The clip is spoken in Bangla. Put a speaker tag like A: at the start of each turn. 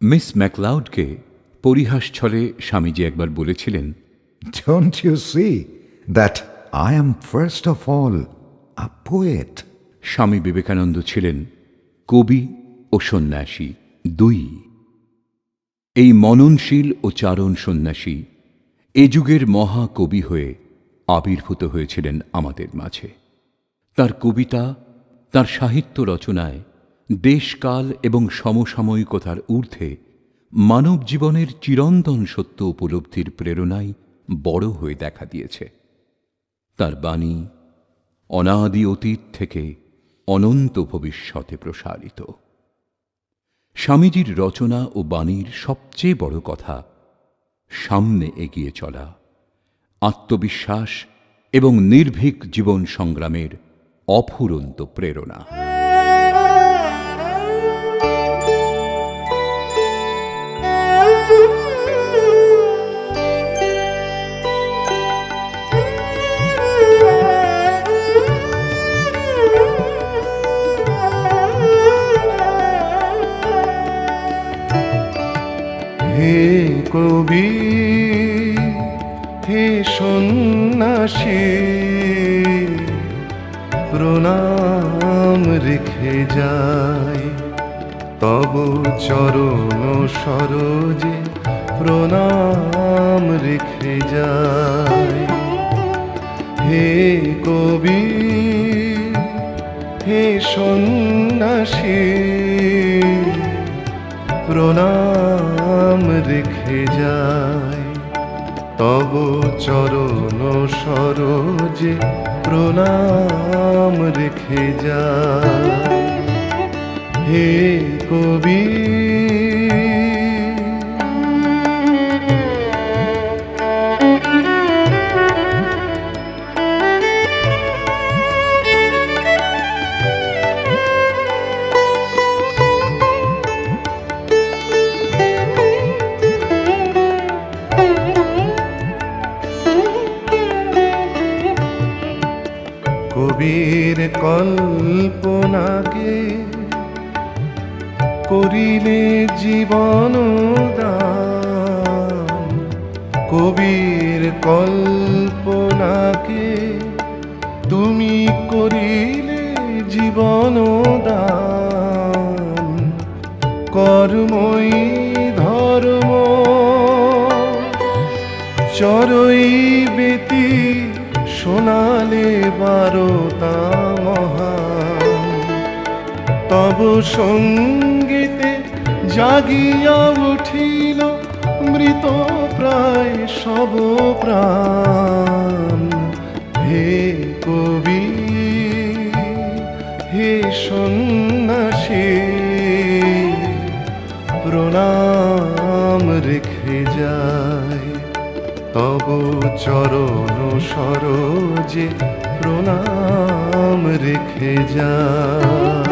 A: মিস ম্যাকলাউডকে পরিহাস ছলে স্বামীজি একবার বলেছিলেন
B: Don't you see that I am first of all a poet?
A: Swami Vivekananda ছিলেন কবি ও সন্ন্যাসী দুই এই মননশীল ও চারণ সন্ন্যাসী এ যুগের মহাকবি হয়ে আবির্ভূত হয়েছিলেন আমাদের মাঝে তার কবিতা তার সাহিত্য রচনায় দেশকাল এবং সমসাময়িকতার ঊর্ধ্বে মানব জীবনের চিরন্তন সত্য উপলব্ধির প্রেরণাই বড় হয়ে দেখা দিয়েছে। তার বাণী অনাদি অতীত থেকে অনন্ত ভবিষ্যতে প্রসারিত। স্বামীজির রচনা ও বাণীর সবচেয়ে বড় কথা, সামনে এগিয়ে চলা, আত্মবিশ্বাস এবং নির্ভীক জীবন সংগ্রামের অফুরন্ত প্রেরণা।
C: কবি, হে সন্ন্যাসী, প্রণাম রেখে যাই। তব চরণ সরোজে প্রণাম রেখে যাই। হে কবি, হে সন্ন্যাসী প্রণাম রেখে যায় তব চরণ সরোজে প্রণাম রেখে যায় হে কবি কবির কল্পনাকে করিলে জীবন কবির কল্পনাকে তুমি করিলে জীবন দান। কর্মই ধর্ম চরই বেতি শোনালে বারোতা মহান। তব সঙ্গীতে জাগিয়া উঠিল মৃত প্রায় সব প্রাণ। হে কবি, হে সন্ন্যাসী, প্রণাম রেখে যায় তব চরণ সরোজে প্রণাম রেখে যায়